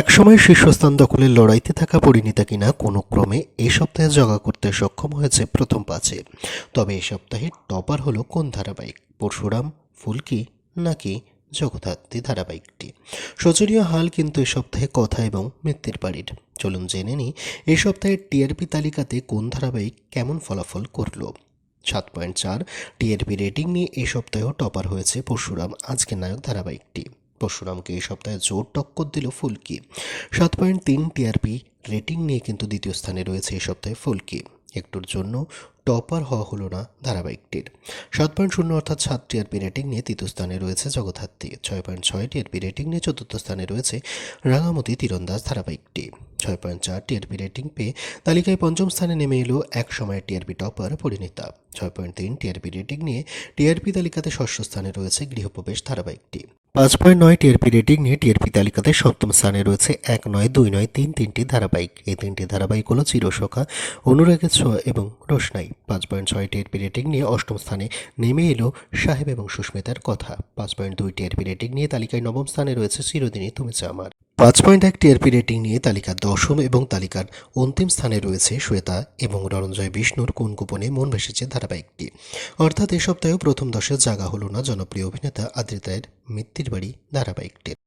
একসময় শীর্ষস্থান দখলের লড়াইতে থাকা পরিণীতা কিনা কোনো ক্রমে এই সপ্তাহে জগা করতে সক্ষম হয়েছে প্রথম পাঁচে। তবে এই সপ্তাহে টপার হলো কোন ধারাবাহিক, পরশুরাম, ফুলকি নাকি জগদ্ধাত্রী ধারাবাহিকটি? শোচনীয় হাল কিন্তু এই সপ্তাহে কথা এবং মৃত্যুর বাড়ির চলুন জেনে নিই এই সপ্তাহে টিআরপি তালিকাতে কোন ধারাবাহিক কেমন ফলাফল করল? সাত পয়েন্ট চার টিআরপি রেটিং নিয়ে এই সপ্তাহেও টপার হয়েছে পরশুরাম, আজকের নায়ক ধারাবাহিকটি। পরশুরামকে এই সপ্তাহে জোর টক্কর দিল ফুলকি। সাত পয়েন্ট তিন টিআরপি রেটিং নিয়ে কিন্তু দ্বিতীয় স্থানে রয়েছে এই সপ্তাহে ফুলকি। একটুর জন্য টপার হওয়া হলো না ধারাবাহিকটির। সাত পয়েন্ট শূন্য অর্থাৎ সাত টিআরপি রেটিং নিয়ে তৃতীয় স্থানে রয়েছে জগদ্ধাত্রী। ছয় পয়েন্ট ছয় টিআরপি রেটিং নিয়ে চতুর্থ স্থানে রয়েছে রাঙামতি তীরন্দাজ ধারাবাহিকটি। ছয় পয়েন্ট চার টিআরপি রেটিং পেয়ে তালিকায় পঞ্চম স্থানে নেমে এলো এক সময়ের টিআরপি টপার পরিণীতা। ছয় পয়েন্ট তিন টিআরপি রেটিং নিয়ে টিআরপি তালিকাতে ষষ্ঠ স্থানে রয়েছে গৃহপ্রবেশ ধারাবাহিকটি। পাঁচ পয়েন্ট নয় টিআরপি রেটিং নিয়ে টিআরপি তালিকাতে সপ্তম স্থানে রয়েছে এক নয়, দুই নয়, তিন তিনটি ধারাবাহিক। এই তিনটি ধারাবাহিক হলো চিরসখা অনুরাগের ছোঁয়া এবং রোশনাই। পাঁচ পয়েন্ট ছয় টিআরপি রেটিং নিয়ে অষ্টম স্থানে নেমে এলো সাহেব এবং সুস্মিতার কথা। পাঁচ পয়েন্ট দুই টিআরপি রেটিং নিয়ে তালিকায় নবম স্থানে রয়েছে চিরদিনই তুমি আমার পাঁচ পয়েন্ট এক টিআরপি রেটিং নিয়ে তালিকার দশম এবং তালিকার অন্তিম স্থানে রয়েছে শ্বেতা এবং রণজয়, বিষ্ণুর কোন গোপনে মন ভেসেছে ধারাবাহিকটি। অর্থাৎ এ সপ্তাহেও প্রথম দশে জাগা হলো না জনপ্রিয় অভিনেতা আদ্রিতায়ের মৃত্যুর বাড়ি ধারাবাহিকটির।